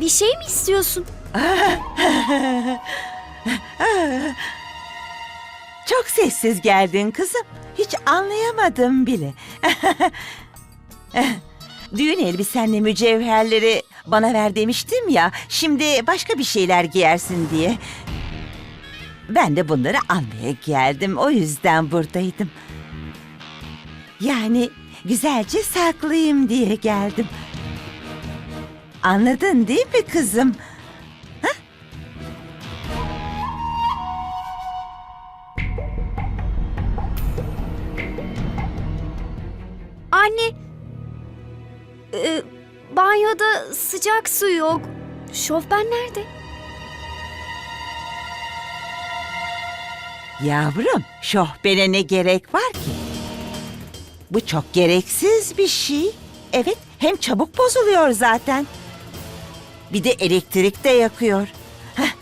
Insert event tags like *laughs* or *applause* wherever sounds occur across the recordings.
Bir şey mi istiyorsun? *laughs* Çok sessiz geldin kızım. Hiç anlayamadım bile. *laughs* Düğün elbisenle mücevherleri bana ver demiştim ya. Şimdi başka bir şeyler giyersin diye. Ben de bunları almaya geldim. O yüzden buradaydım. Yani güzelce saklayayım diye geldim. Anladın değil mi kızım? Anne, e, banyoda sıcak su yok. Şofben nerede? Yavrum, şohbene ne gerek var ki? Bu çok gereksiz bir şey. Evet, hem çabuk bozuluyor zaten. Bir de elektrik de yakıyor. Heh.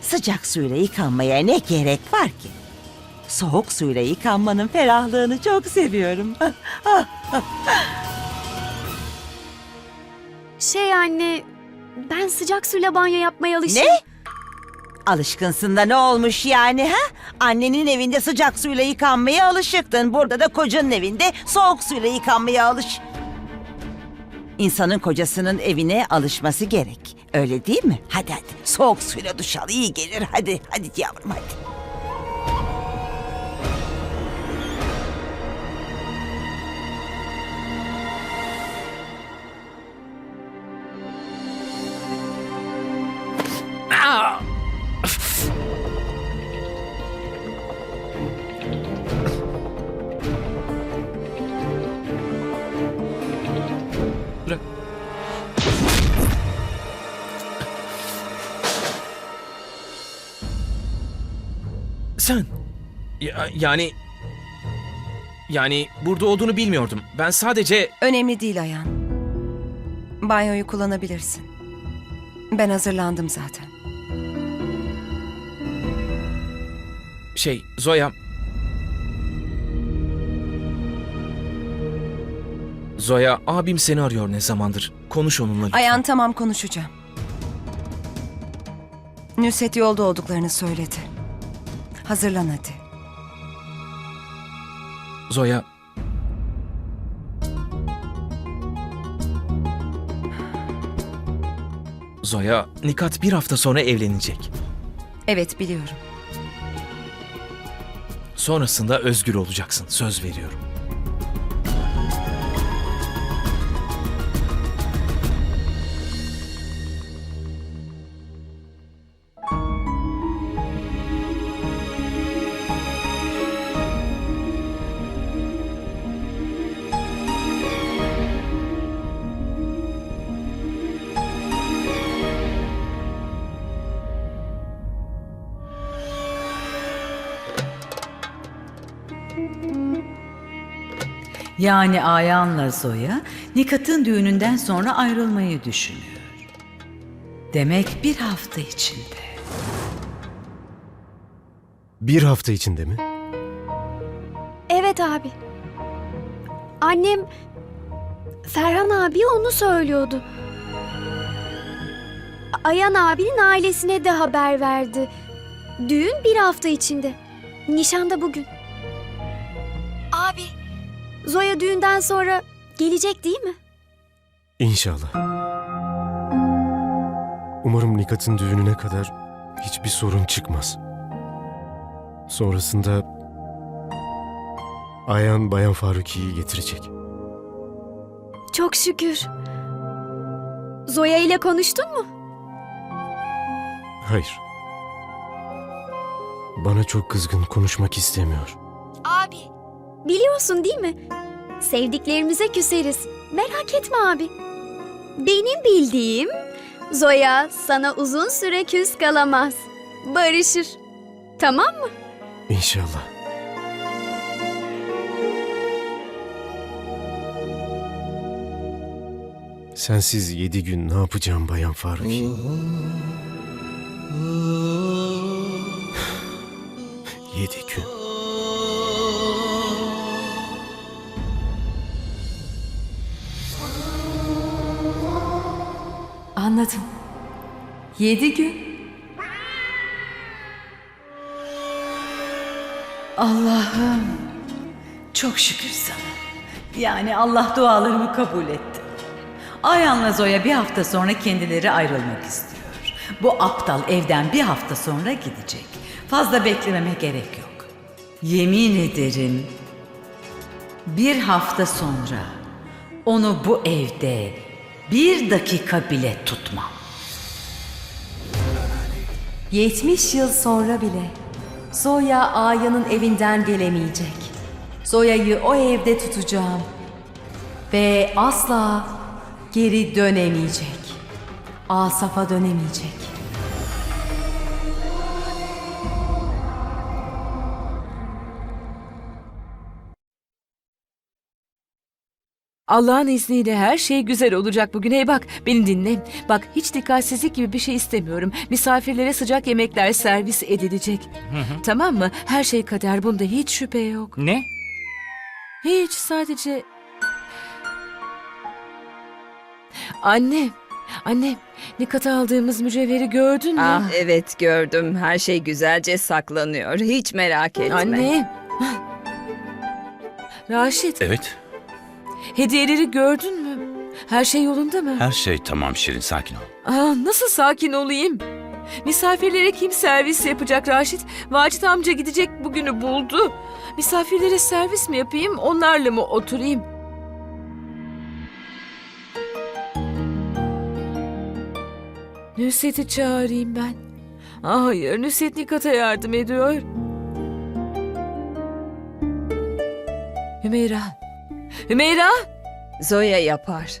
Sıcak suyla yıkanmaya ne gerek var ki? Soğuk suyla yıkanmanın ferahlığını çok seviyorum. *laughs* Şey anne, ben sıcak suyla banyo yapmaya alıştım. ne? Alışkınsın da ne olmuş yani ha? Annenin evinde sıcak suyla yıkanmaya alışıktın. Burada da kocanın evinde soğuk suyla yıkanmaya alış. İnsanın kocasının evine alışması gerek. Öyle değil mi? Hadi hadi soğuk suyla duş al iyi gelir. Hadi hadi yavrum hadi. Sen. Ya- yani... Yani burada olduğunu bilmiyordum. Ben sadece... Önemli değil Ayan. Banyoyu kullanabilirsin. Ben hazırlandım zaten. Şey, Zoya... Zoya, abim seni arıyor ne zamandır. Konuş onunla lütfen. Ayan tamam konuşacağım. Nusret yolda olduklarını söyledi. Hazırlan hadi. Zoya... Zoya, Nikat bir hafta sonra evlenecek. Evet biliyorum. Sonrasında özgür olacaksın, söz veriyorum. Yani Ayan'la Zoya Nikat'ın düğününden sonra ayrılmayı düşünüyor. Demek bir hafta içinde. Bir hafta içinde mi? Evet abi. Annem Ferhan abi onu söylüyordu. Ayan abinin ailesine de haber verdi. Düğün bir hafta içinde. Nişan da bugün. Abi, Zoya düğünden sonra gelecek değil mi? İnşallah. Umarım Nikat'ın düğününe kadar hiçbir sorun çıkmaz. Sonrasında Ayan Bayan Faruki'yi getirecek. Çok şükür. Zoya ile konuştun mu? Hayır. Bana çok kızgın konuşmak istemiyor. Abi. Biliyorsun değil mi? Sevdiklerimize küseriz. Merak etme abi. Benim bildiğim Zoya sana uzun süre küs kalamaz. Barışır. Tamam mı? İnşallah. Sensiz yedi gün ne yapacağım Bayan Faruki? *sighs* yedi gün. Anladım. Yedi gün. Allah'ım çok şükür sana. Yani Allah dualarımı kabul etti. Ayhan'la Zoya bir hafta sonra kendileri ayrılmak istiyor. Bu aptal evden bir hafta sonra gidecek. Fazla beklememe gerek yok. Yemin ederim bir hafta sonra onu bu evde bir dakika bile tutmam. 70 yıl sonra bile Zoya Aya'nın evinden gelemeyecek. Zoya'yı o evde tutacağım. Ve asla geri dönemeyecek. Asaf'a dönemeyecek. Allah'ın izniyle her şey güzel olacak bugün. Hey bak beni dinle. Bak hiç dikkatsizlik gibi bir şey istemiyorum. Misafirlere sıcak yemekler servis edilecek. Tamam mı? Her şey kader bunda hiç şüphe yok. Ne? Hiç sadece... Anne, anne Nikat'a aldığımız mücevheri gördün mü? Ah evet gördüm. Her şey güzelce saklanıyor. Hiç merak etme. Anne. Raşit, Evet. Hediyeleri gördün mü? Her şey yolunda mı? Her şey tamam Şirin sakin ol. Aa, nasıl sakin olayım? Misafirlere kim servis yapacak Raşit? Vacit amca gidecek bugünü buldu. Misafirlere servis mi yapayım, onlarla mı oturayım? Nusret'i çağırayım ben. Hayır, Nusret Nikat'a yardım ediyor. Hümeyra. Hümeyra! Zoya yapar.